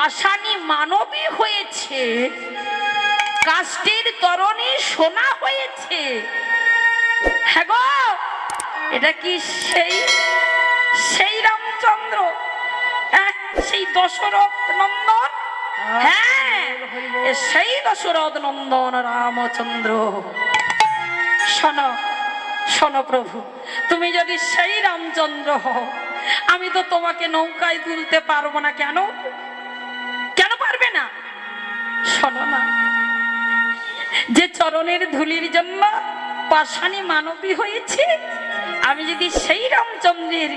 পাষাণী মানবী হয়েছে। কাষ্টের তরণী সোনা হয়েছে। হ্যাঁ গো এটা কি সেই সেই রামচন্দ্র? হ্যাঁ, সেই দশরথ নন্দন? হ্যাঁ সেই দশরথ নন্দন রামচন্দ্র। শোন শোনো প্রভু তুমি যদি সেই রামচন্দ্র হও আমি তো তোমাকে নৌকায় তুলতে পারব না কেন? শোনো না যে চরণের ধুলির জন্য পাশানি মানবী হয়েছে, আমি যদি সেই রামচন্দ্রের,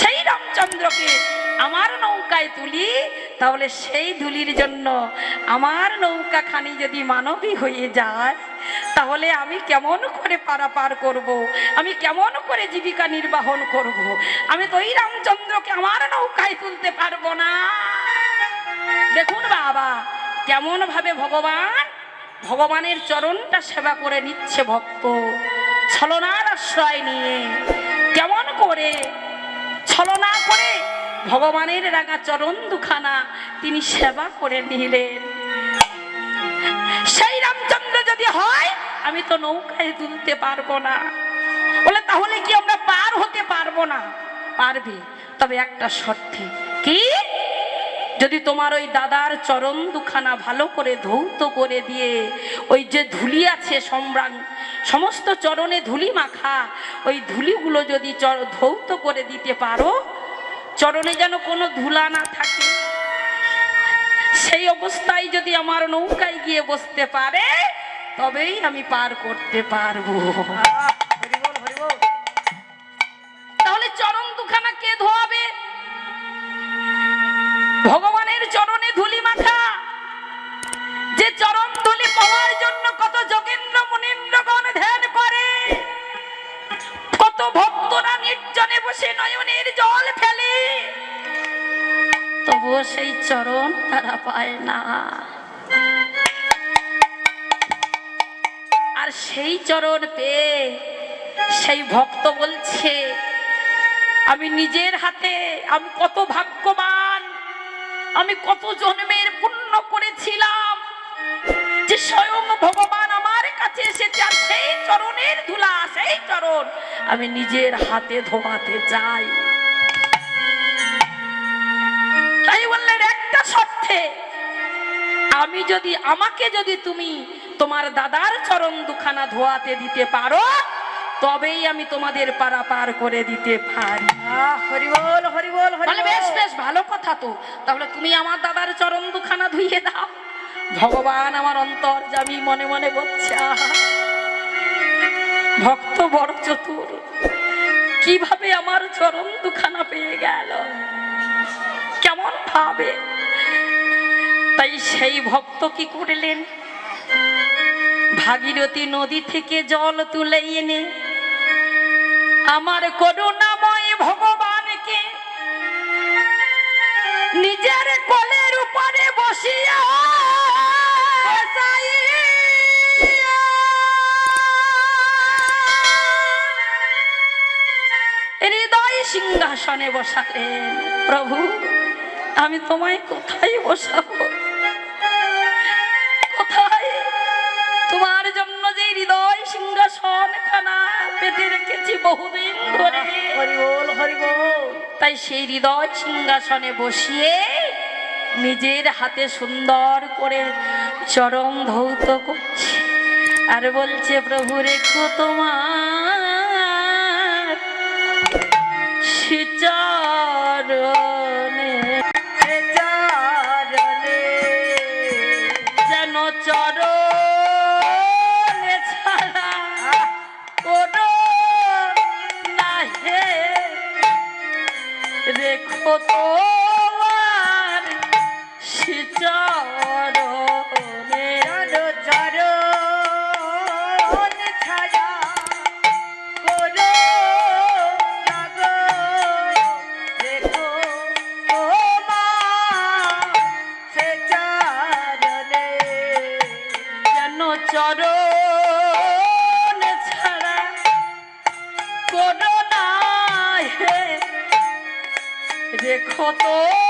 সেই রামচন্দ্রকে আমার নৌকায় তুলি, তাহলে সেই ধুলির জন্য আমার নৌকা খানি যদি মানবী হয়ে যায়, তাহলে আমি কেমন করে পারাপার করব। আমি কেমন করে জীবিকা নির্বাহন করব। আমি তো এই রামচন্দ্রকে আমার নৌকায় তুলতে পারব না দেখুন বাবা কেমন ভাবে ভগবান, ভগবানের চরণটা সেবা করে নিচ্ছে ভক্ত, ছলনার আশ্রয় নিয়ে, কেমন করে? ছলনা করে ভগবানের রাঙা চরণ দুখানা তিনি সেবা করে নিলেন। সেই রামচন্দ্র যদি হয়, আমি তো নৌকায় তুলতে পারব না। বলে, তাহলে কি আমরা পার হতে পারব না? পারবে, তবে একটা শর্তে, কি? যদি তোমার ওই দাদার চরণ দুখানা ভালো করে ধৌত করে দিয়ে ওই যে ধুলি আছে সম্রাং সমস্ত চরণে ধুলি মাখা, ওই ধুলিগুলো যদি ধৌত করে দিতে পারো, চরণে যেন কোনো ধুলা না থাকে। সেই অবস্থায় যদি আমার নৌকায় গিয়ে বসতে পারে, তবেই আমি পার করতে পারব। তাহলে চরণ দুখানা কে ধোয়াবে? ভগবানের তবুও সেই চরণ তারা পায় না। আর সেই চরণ পেয়ে সেই ভক্ত বলছে, আমি নিজের হাতে, আমি কত ভাগ্যবান, আমি কত জন্মের পুণ্য করেছিলাম যে স্বয়ং ভগবান আমার কাছে এসেছে। আর সেই চরণের ধুলা, সেই চরণ আমি নিজের হাতে ধোয়াতে চাই। একটা আমি যদি আমাকে যদি তুমি তোমার দাদার চরণ দুখানা ধোয়াতে দিতে পারো তবেই আমি তোমাদের পারা পার করে দিতে পারি। আহ, হরিবল হরিবল বেশ বেশ ভালো কথা তো। তাহলে তুমি আমার দাদার চরণ দুখানা ধুইয়ে দাও। ভগবান আমার অন্তর যাবি মনে মনে বলছে ভক্ত বড় চতুর কীভাবে আমার চরণ দুখানা পেয়ে গেল? কেমন ভাবে তাই সেই ভক্ত কি করলেন? ভাগীরথী নদী থেকে জল তুলে এনে আমার করুণাময় ভগবানকে নিজের কোলের উপরে বসিয়া সিংহাসনে বসালেন। প্রভু, আমি তোমায় কোথায় বসাবো? সিংহাসন খানা পেতে রেখেছি বহুদিন ধরে। হরিবল হরিবল তাই সেই হৃদয় সিংহাসনে বসিয়ে নিজের হাতে সুন্দর করে চরম ধৌত করছে। আর বলছে প্রভু রেখো তোমার শ্রীচরণে রেখো রেখো তোমার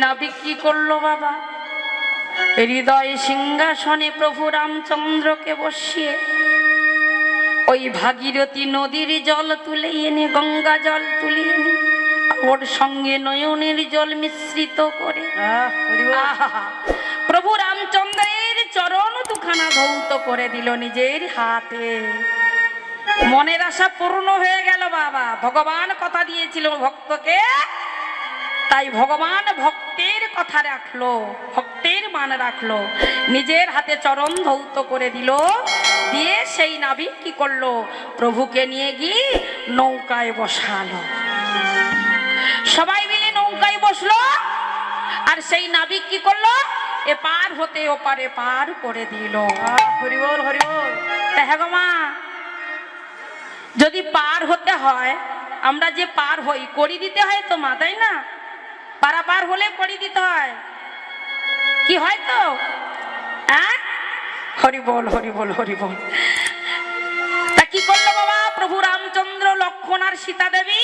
নাবিক কি করল বাবা। হৃদয় সিংহাসনে প্রভু রামচন্দ্রকে বসিয়ে ওই ভাগীরথী নদীর জল তুলে এনে গঙ্গা জল তুলে এনে ওর সঙ্গে নয়নের জল মিশ্রিত করে! প্রভু রামচন্দ্রের চরণ দুখানা ধৌত করে দিল নিজের হাতে। মনের আশা পূর্ণ হয়ে গেল বাবা। ভগবান কথা দিয়েছিল ভক্তকে। তাই ভগবান ভক্তের কথা রাখল ভক্তের মান রাখল নিজের হাতে চরণ ধৌত করে দিল দিয়ে সেই নাবিক কি করল প্রভুকে নিয়ে গিয়ে নৌকায় বসালো। সবাই মিলে নৌকায় বসল আর সেই নাবিক কি করল এ পার হতে ওপারে পার করে দিল। আহ, হরি বল হরি বল তা হ্যাঁ মা যদি পার হতে হয় আমরা যে পার হই করি দিতে হয় তো মা তাই না? পারা পার হলে করি দিতে হয়। কি হয় তো? হ্যাঁ? হরি বল হরি বল হরি বল। তা কি করল বাবা? প্রভু রামচন্দ্র লক্ষণ আর সীতা দেবী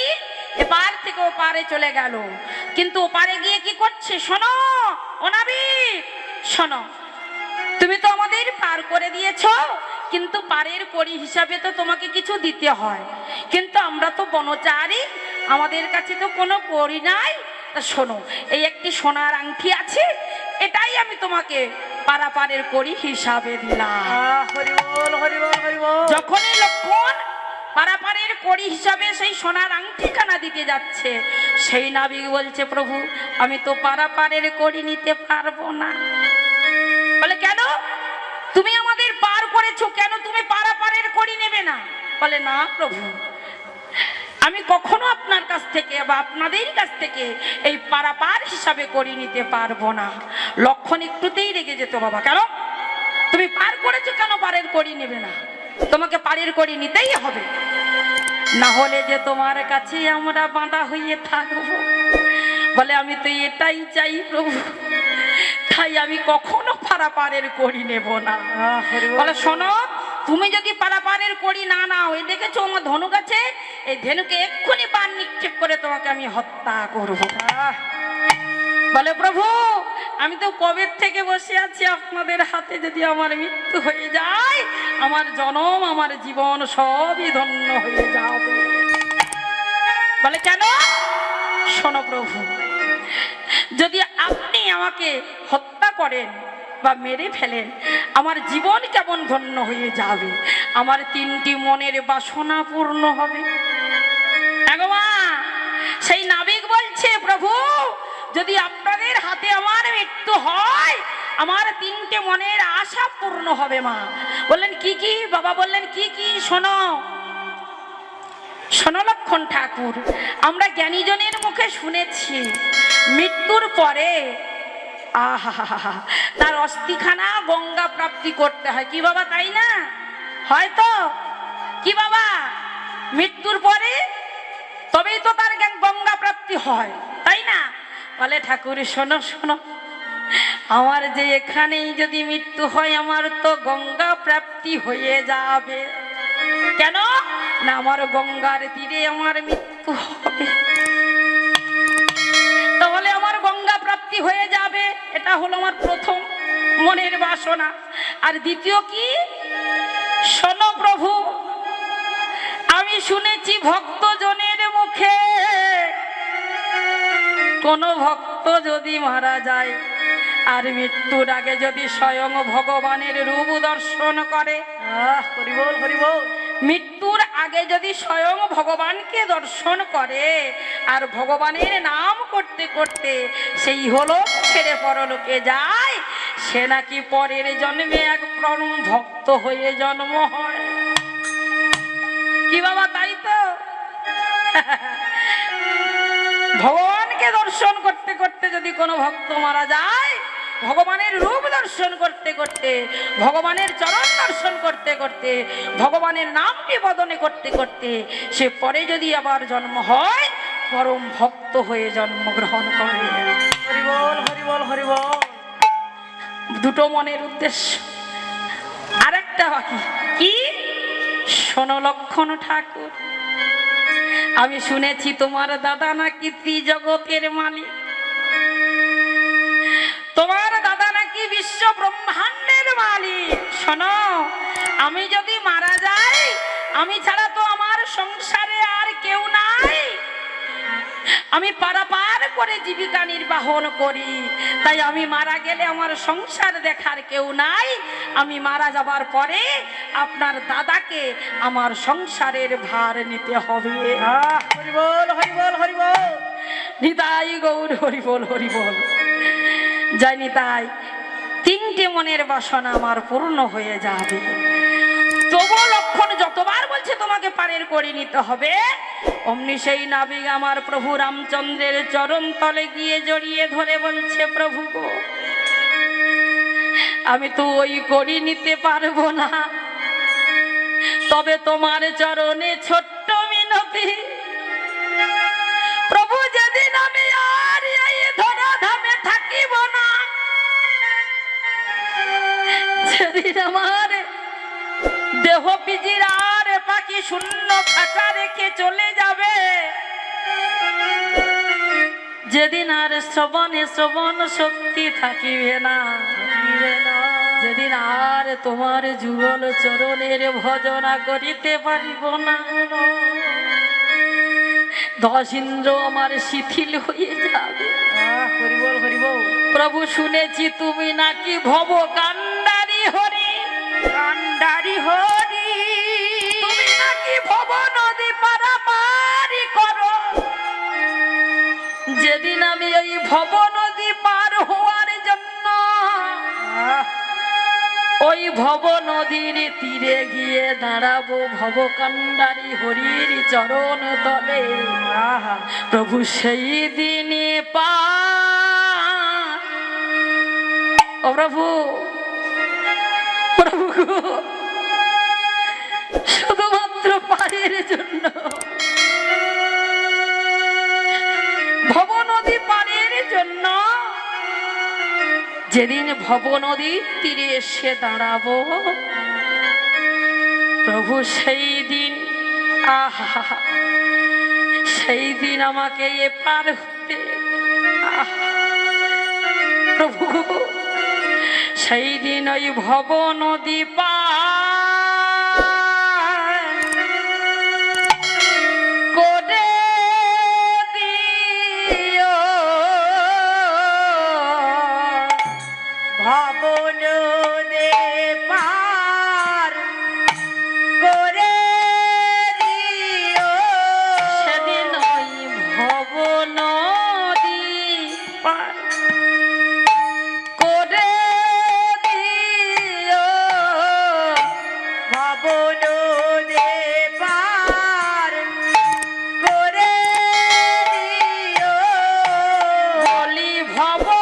এপার থেকে ওপারে চলে গেল। কিন্তু ওপারে গিয়ে কি করছে? শোনো ওনাবি শোনো। তুমি তো আমাদের পার করে দিয়েছ, কিন্তু পারের করি হিসাবে তো তোমাকে কিছু দিতে হয়। কিন্তু আমরা তো বনচারী, আমাদের কাছে তো কোনো করি নাই। তা শোনো এই একটি সোনার আংটি আছে এটাই আমি তোমাকে পারাপারের করি হিসাবে দিলাম। যখনই লক্ষণ পারাপারের করি হিসাবে সেই সোনার আংটিখানা দিতে যাচ্ছে সেই নাবিক বলছে প্রভু আমি তো পারাপারের করি নিতে পারব না। বলে কেন? তুমি আমাদের পার করেছ কেন তুমি পারাপারের করি নেবে না? বলে না প্রভু আমি কখনো আপনার কাছ থেকে বা আপনাদের কাছ থেকে এই পারাপার হিসাবে করি নিতে পারব না। লক্ষণ একটুতেই রেগে যেত বাবা। কেন? তুমি পার করেছ কেন পারের করি নেবে না? তোমাকে পারের করি নিতেই হবে। না হলে যে তোমার কাছে আমরা বাঁধা হয়ে থাকব। বলে আমি তো এটাই চাই প্রভু। তাই আমি কখনো পারাপারের করি নেব না। বলে শোনো তুমি যদি পারাপারের করি না নাও, এই দেখেছ আমার ধনুক আছে? এই ধেনুকে এক্ষুনি পান নিক্ষেপ করে তোমাকে আমি হত্যা করব। বলে, প্রভু, আমি তো কবে থেকে বসে আছি আপনাদের হাতে যদি আমার মৃত্যু হয়ে যায়, আমার জনম, আমার জীবন সবই ধন্য হয়ে যাবে। বলে, কেন? শোনো প্রভু, যদি আপনি আমাকে হত্যা করেন বা মেরে ফেলেন আমার জীবন কেমন ধন্য হয়ে যাবে? আমার তিনটি মনের বাসনা পূর্ণ হবে। মা, সেই নাবিক বলছে প্রভু যদি আপনাদের হাতে আমার মৃত্যু হয় আমার তিনটে মনের আশা পূর্ণ হবে মা। বললেন কি কি? বাবা বললেন কি কি? শোনো। শোনো লক্ষণ ঠাকুর আমরা জ্ঞানীজনের মুখে শুনেছি মৃত্যুর পরে তার অস্থিখানা গঙ্গা প্রাপ্তি করতে হয়। কি বাবা, তাই না? হয়তো। কি বাবা? মৃত্যুর পরে তবেই তো তার গঙ্গা প্রাপ্তি হয়, তাই না? বলে, ঠাকুর, শোনো শোনো। আমার যে এখানেই যদি মৃত্যু হয়, আমার তো গঙ্গা প্রাপ্তি হয়ে যাবে। কেন? না, আমার গঙ্গার তীরে আমার মৃত্যু হবে। গঙ্গা হয়ে যাবে এটা হলো আমার প্রথম মনের বাসনা। আর দ্বিতীয় কি? শোনো প্রভু আমি শুনেছি ভক্তজনের মুখে। কোন ভক্ত যদি মারা যায় আর মৃত্যুর আগে যদি স্বয়ং ভগবানের রূপ দর্শন করে আহ, হরি বল হরি বল মৃত্যুর আগে যদি স্বয়ং ভগবানকে দর্শন করে আর ভগবানের নাম করতে করতে সেই হলো ছেড়ে পরলোকে যায়, সে নাকি পরের জন্মে এক পরম ভক্ত হয়ে জন্ম হয়। কি বাবা, তাই তো? ভগবানকে দর্শন করতে করতে যদি কোনো ভক্ত মারা যায় ভগবানের রূপ দর্শন করতে করতে ভগবানের চরণ দর্শন করতে করতে ভগবানের নামটি বদনে করতে করতে সে পরে যদি আবার জন্ম হয় পরম ভক্ত হয়ে জন্মগ্রহণ করে। হরি বল হরি বল দুটো মনের উদ্দেশ্য। আরেকটা বাকি। কি? শোনো লক্ষণ ঠাকুর আমি শুনেছি তোমার দাদা নাকি ত্রিজগতের মালিক। তোমার দাদা নাকি বিশ্ব ব্রহ্মাণ্ডের মালিক। শোনো আমি যদি মারা যাই আমি ছাড়া তো আমার সংসারে আর কেউ নাই। আমি পারাপার করে জীবিকা নির্বাহন করি তাই আমি মারা গেলে আমার সংসার দেখার কেউ নাই। আমি মারা যাবার পরে আপনার দাদাকে আমার সংসারের ভার নিতে হবে। হরিবল হরিবল হরিবল নিতাই গৌর হরিবল হরিবল হরি তাই। তিনটে মনের বাসনা আমার পূর্ণ হয়ে যাবে। তবু লক্ষণ যতবার বলছে তোমাকে পারের করে নিতে হবে। অমনি সেই নাবিক আমার প্রভু রামচন্দ্রের চরণ তলে গিয়ে জড়িয়ে ধরে বলছে, প্রভু গো, আমি তো ওই করি নিতে পারব না। তবে তোমার চরণে ছোট্ট মিনতি। প্রভু যেদিন আমি যেদিন আমার দেহ পিজির আর পাখি শূন্য খাঁচা রেখে চলে যাবে। যেদিন আর শ্রবণে শ্রবণ শক্তি থাকিবে না যেদিন আর তোমার যুগল চরণের ভজনা করিতে পারিব না। দশ ইন্দ্র আমার শিথিল হয়ে যাবে। প্রভু শুনেছি তুমি নাকি ভব কান্ডারি হরি। তুমি নাকি ভব নদী পারাপারি করো। যেদিন আমি ওই ভব নদী পার হওয়ার জন্য ওই ভব নদীর তীরে গিয়ে দাঁড়াবো ভব কান্ডারি হরির চরণ তলে। আহা। প্রভু সেই দিনে পা ও প্রভু প্রভু শুধুমাত্র পায়ের জন্য। ভব নদী পারের জন্য। যেদিন ভব নদীর তীরে এসে দাঁড়াবো, প্রভু সেই দিন, আহা, সেই দিন আমাকে এ পার হতে। প্রভু, সেই দিন ওই ভব নদী পার বলি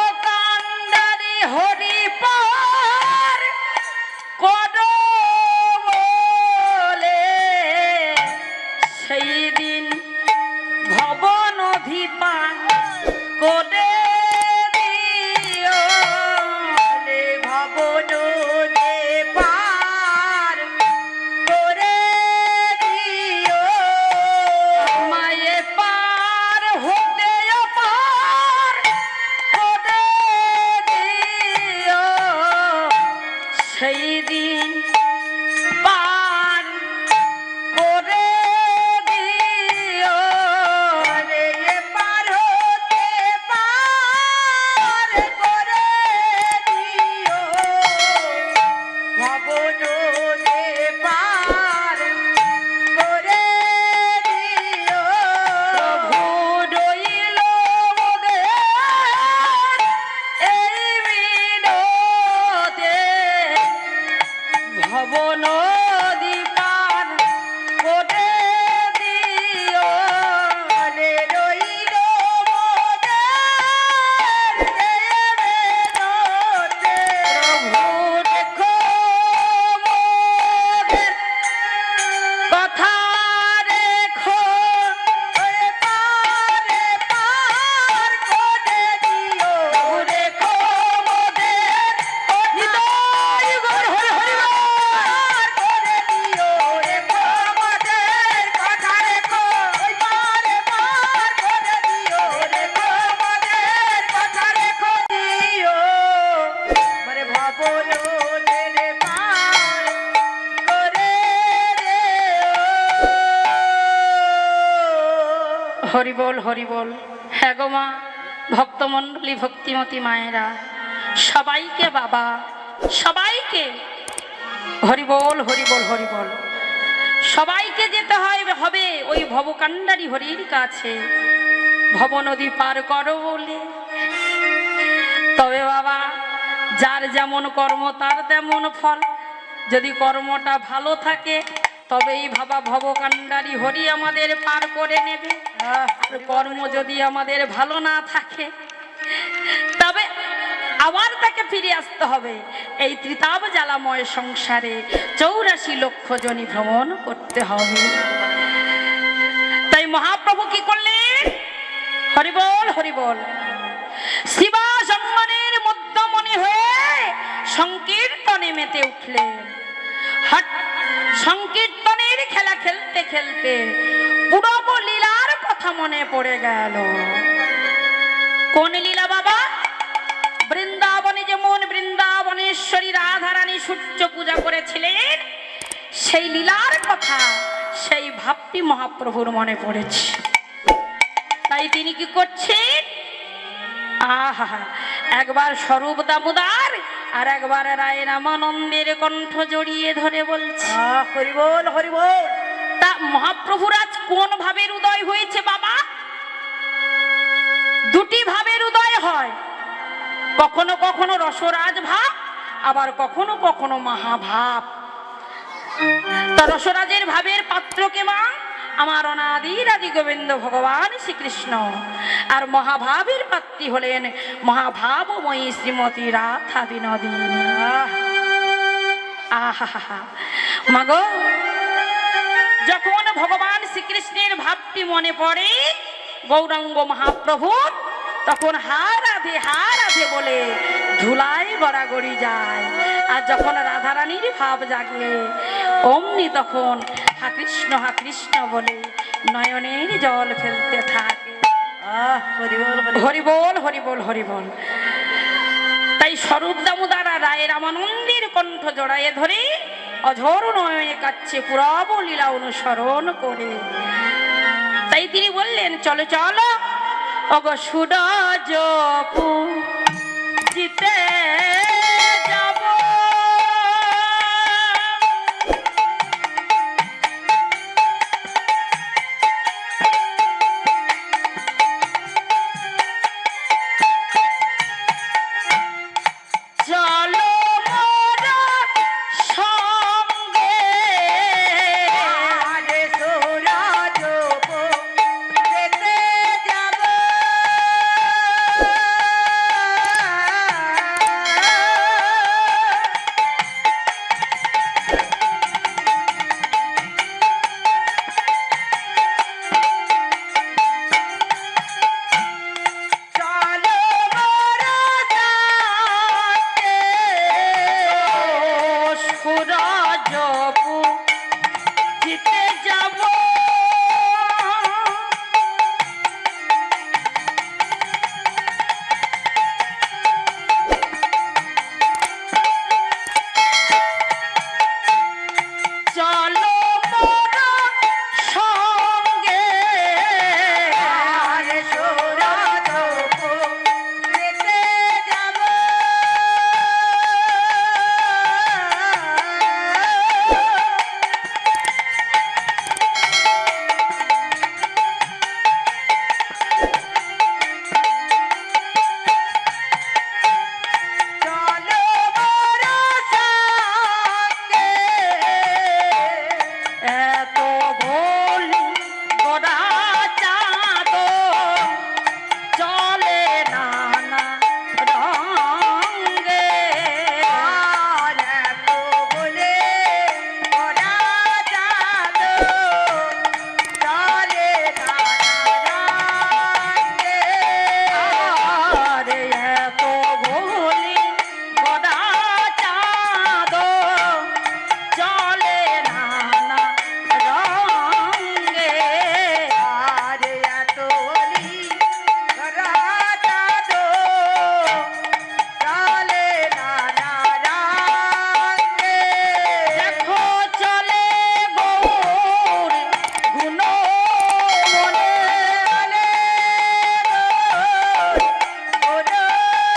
বল, হরি বল। হ্যাঁ মা, ভক্তমণ্ডলী ভক্তিমতী মায়েরা, সবাইকে বাবা, সবাইকে। হরি বল হরি বল হরি বল। সবাইকে যেতে হয়, হবে ওই ভবকাণ্ডারি হরির কাছে। ভব নদী পার করো বলে। তবে বাবা, যার যেমন কর্ম, তার তেমন ফল। যদি কর্মটা ভালো থাকে, তবেই ভাবা ভবকাণ্ডারি হরি আমাদের পার করে নেবে। কর্ম যদি আমাদের ভালো না থাকে, তবে আবার তাকে ফিরে আসতে হবে। এই ত্রিতাব জ্বালাময় সংসারে চৌরাশি লক্ষ ভ্রমণ করতে হবে। তাই মহাপ্রভু কি করলেন? হরিবল হরিবল। শিবা সম্মানের মধ্যমণি হয়ে সংকীর্তনে মেতে উঠলেন। সংকীর্তনের খেলা খেলতে খেলতে পুরব লীলার কথা মনে পড়ে গেল। কোন লীলা বাবা? বৃন্দাবনে যেমন বৃন্দাবনেশ্বরী রাধারানী সূর্য পূজা করেছিলেন সেই লীলার কথা সেই ভাবটি মহাপ্রভুর মনে পড়েছে। তাই তিনি কি করছেন? আহা একবার স্বরূপ দামোদার আর একবার রায় রামানন্দের কণ্ঠ জড়িয়ে ধরে বলছে। আহ, হরি বল হরি বল তা মহাপ্রভুর আজ কোন ভাবের উদয় হয়েছে বাবা? দুটি ভাবের উদয় হয়। কখনো কখনো রসরাজ ভাব, আবার কখনো কখনো মহাভাব। তা রসরাজের ভাবের পাত্রকে মা? আমার অনাদির আদি গোবিন্দ ভগবান শ্রীকৃষ্ণ। আর মহাভাবের পাত্রী হলেন মহাভাবময়ী শ্রীমতী রাধা বিনোদিনী আহা মাগো যখন ভগবান শ্রীকৃষ্ণের ভাবটি মনে পড়ে গৌরাঙ্গ মহাপ্রভু তখন হার রাধে হার রাধে বলে ধুলাই গড়াগড়ি যায়। আর যখন রাধারানীর ভাব জাগে অমনি তখন হা কৃষ্ণ হা কৃষ্ণ বলে নয়নের জল ফেলতে থাকে। আহ, হরি বল হরি বল। হরি বল হরি বল হরি বল তাই স্বরূপ দামোদারা রায় রামানন্দের কণ্ঠ জড়াইয়ে ধরে অঝর নয়নে কাছে পুরাব লীলা অনুসরণ করে। তাই তিনি বললেন, চলো চলো অগ সুরজ জিতে